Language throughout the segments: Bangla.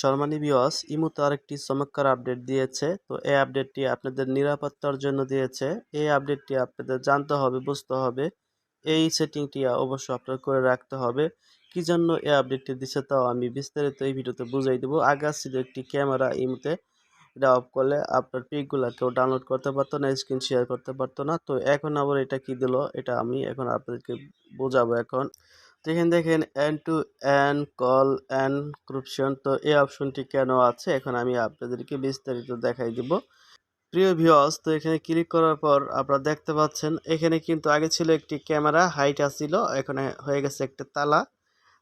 সম্মানী বিওয়াস ইমুতে আরেকটি চমৎকার আপডেট দিয়েছে। তো এই আপডেটটি আপনাদের নিরাপত্তার জন্য দিয়েছে। এই আপডেটটি আপনাদের জানতে হবে, বুঝতে হবে। এই সেটিংটি অবশ্য আপনার করে রাখতে হবে। কি জন্য এই আপডেটটি দিচ্ছে তাও আমি বিস্তারিত এই ভিডিওতে বুঝাই দেবো। আগে ছিল একটি ক্যামেরা ইমুতে এটা অফ করলে আপনার পিকগুলো কেউ ডাউনলোড করতে পারতো না স্ক্রিন শেয়ার করতে পারতো না। তো এখন আবার এটা কি দিল, এটা আমি এখন আপনাদেরকে বোঝাবো এখন। এখানে দেখেন end to end call encryption তো এই অপশনটি কেন আছে? এখন আমি আপনাদেরকে বিস্তারিত দেখাই দিব। প্রিয় ভিউয়ার্স তো এখানে ক্লিক করার পর আপনারা দেখতে পাচ্ছেন, এখানে কিন্তু আগে ছিল একটি ক্যামেরা হাইট আসছিল এখানে হয়ে গেছে একটা তালা।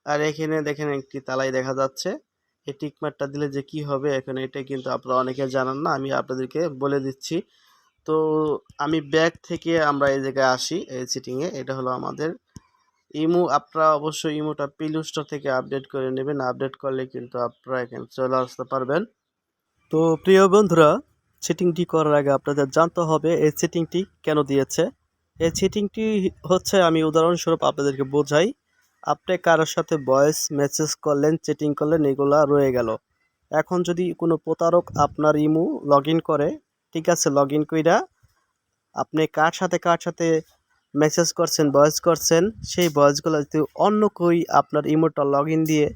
আর এখানে দেখেন একটি তালাই দেখা যাচ্ছে। এই টিকমারটা দিলে যে কি হবে, এখন এটা কিন্তু আপনারা অনেকে জানান না, আমি আপনাদেরকে বলে দিচ্ছি। তো আমি ব্যাগ থেকে আমরা এই জায়গায় আসি, এই সিটিংয়ে এটা হলো আমাদের ইমো, আপনারা অবশ্যই ইমোটা প্লে স্টোর থেকে আপডেট করে নেবেন। আপডেট করলে কিন্তু আপনারা এখানে চলে আসতে পারবেন। তো প্রিয় বন্ধুরা সেটিংটি করার আগে আপনাদের জানতে হবে, এই সেটিংটি কেন দিয়েছে? এই সেটিংটি হচ্ছে, আমি উদাহরণস্বরূপ আপনাদেরকে বোঝাই। আপনি কারোর সাথে ভয়েস মেসেজ করলেন চেটিং করলেন, এগুলা রয়ে গেল। এখন যদি কোনো প্রতারক আপনার ইমু লগ করে, ঠিক আছে লগ ইন কইরা, আপনি কার সাথে কার সাথে মেসেজ করছেন ভয়েস করছেন, সেই ভয়েসগুলো যদি অন্য কই আপনার ইমোটা লগ ইন দিয়ে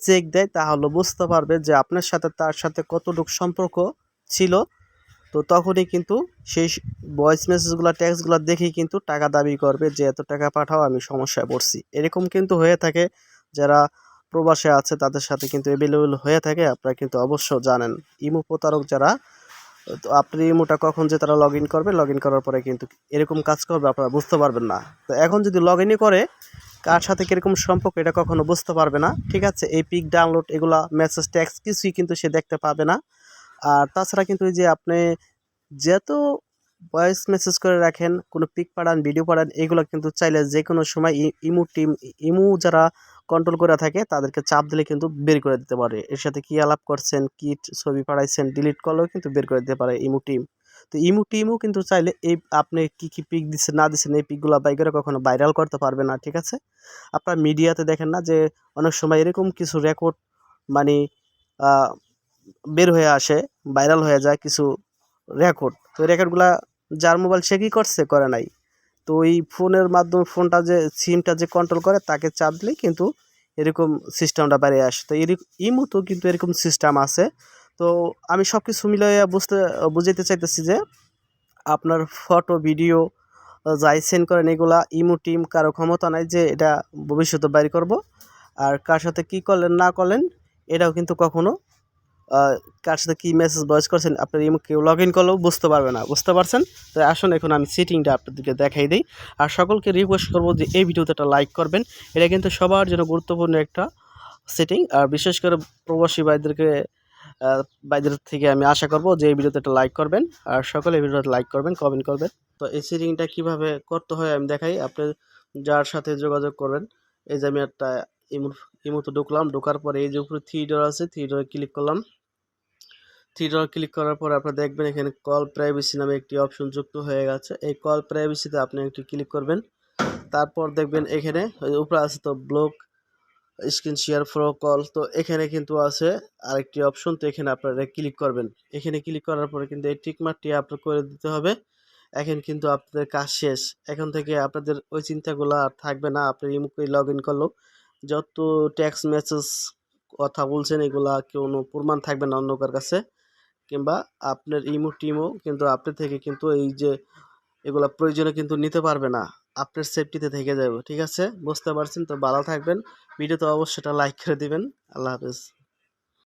চেক দেয়, তাহলে বুঝতে পারবে যে আপনার সাথে, তার সাথে কতটুকু সম্পর্ক ছিল। তো তখনই কিন্তু সেই ভয়েস মেসেজগুলো ট্যাক্সগুলো দেখেই কিন্তু টাকা দাবি করবে যে এত টাকা পাঠাও, আমি সমস্যায় পড়ছি। এরকম কিন্তু হয়ে থাকে। যারা প্রবাসে আছে, তাদের সাথে কিন্তু অ্যাভেলেবেল হয়ে থাকে, আপনারা কিন্তু অবশ্য জানেন। ইমো প্রতারক যারা তো আপনি ইমোটা কখন যে তারা লগ ইন করবে লগ ইন করার পরে কিন্তু এরকম কাজ করবে আপনারা বুঝতে পারবেন না। তো এখন যদি লগ ইনই করে, কার সাথে কীরকম সম্পর্ক এটা কখনো বুঝতে পারবে না, ঠিক আছে? এই পিক ডাউনলোড এগুলা মেসেজ ট্যাক্স কিছুই কিন্তু সে দেখতে পাবে না। আর তাছাড়া কিন্তু যে আপনি যত ভয়েস মেসেজ করে রাখেন, কোনো পিক পাঠান ভিডিও পাঠান, এগুলো কিন্তু চাইলে যে কোনো সময় ইমু টিম ইমু যারা কন্ট্রোল করে থাকে, তাদেরকে চাপ দিলে কিন্তু বের করে দিতে পারে। এর সাথে কী আলাপ করছেন, কী ছবি পাঠাইছেন ডিলিট করলেও কিন্তু বের করে দিতে পারে ইমু টিম। তো ইমু টিমও কিন্তু চাইলে এই আপনি কী কী পিক দিচ্ছেন না দিচ্ছেন এই পিকগুলো বাই করে কখনো ভাইরাল করতে পারবে না, ঠিক আছে? আপনার মিডিয়াতে দেখেন না যে অনেক সময় এরকম কিছু রেকর্ড মানে বের হয়ে আসে ভাইরাল হয়ে যায় কিছু রেকর্ড তো রেকর্ডগুলা যার মোবাইল সে কী করছে, করে নাই। তো এই ফোনের মাধ্যমে ফোনটা যে, সিমটা যে কন্ট্রোল করে তাকে চাপ দিলেই কিন্তু এরকম সিস্টেমটা বাইরে আসে। তো ইমোতেও কিন্তু এরকম সিস্টেম আছে। তো আমি সব কিছু মিলিয়ে বুঝতে, বুঝাইতে চাইতেছি যে, আপনার ফটো ভিডিও যাই সেন্ড করেন এগুলা, ইমো টিম কারও ক্ষমতা নাই যে এটা ভবিষ্যতে বাইর করব। আর কার সাথে কী করলেন, না করলেন, এটাও কিন্তু কখনো কার সাথে কী মেসেজ ভয়েস করছেন, আপনার ইমো কেউ লগ ইন করলেও বুঝতে পারবে না, বুঝতে পারছেন? তো আসুন, এখন আমি সিটিংটা আপনাদেরকে দেখাই দিই। আর সকলকে রিকোয়েস্ট করব যে এই ভিডিওতে একটা লাইক করবেন। এটা কিন্তু সবার জন্য গুরুত্বপূর্ণ একটা সেটিং আর বিশেষ করে প্রবাসী ভাইদেরকে বাইদের থেকে আমি আশা করব যে এই ভিডিওতে একটা লাইক করবেন। আর সকলে ভিডিওতে লাইক করবেন কমেন্ট করবেন। তো এই সেটিংটা কীভাবে করতে হয় আমি দেখাই। আপনি যার সাথে যোগাযোগ করবেন, এই যে আমি একটা ইমো ইমোতে ঢুকলাম, ঢোকার পরে এই যে উপরে থ্রি আছে থ্রি ক্লিক করলাম। থ্রি ক্লিক করার পর আপনারা দেখবেন এখানে কল প্রাইভেসি নামে একটি অপশন যুক্ত হয়ে গেছে। এই কল প্রাইভেসিতে আপনি একটি ক্লিক করবেন। তারপর দেখবেন এখানে উপরে আছে তো ব্লক স্ক্রিন শেয়ার ফ্রো কল তো এখানে কিন্তু আছে আরেকটি অপশন তো এখানে আপনারা ক্লিক করবেন। এখানে ক্লিক করার পরে কিন্তু এই টিকমার্কটি আপনার করে দিতে হবে। এখন কিন্তু আপনাদের কাজ শেষ। এখন থেকে আপনাদের ওই চিন্তাগুলো আর থাকবে না। আপনার ইমুকে লগ ইন করল যত ট্যাক্স মেসেজ কথা বলছেন, এগুলা কোনো প্রমাণ থাকবে না অন্য কার কাছে। কিংবা আপনার ইমো টিমও কিন্তু আপনি থেকে কিন্তু এই যে এগুলা প্রয়োজনে কিন্তু নিতে পারবে না। আপনার সেফটিতে থেকে যাবে, ঠিক আছে? বুঝতে পারছেন? তো ভালো থাকবেন। ভিডিওতে অবশ্যই এটা লাইক করে দিবেন। আল্লাহ হাফেজ।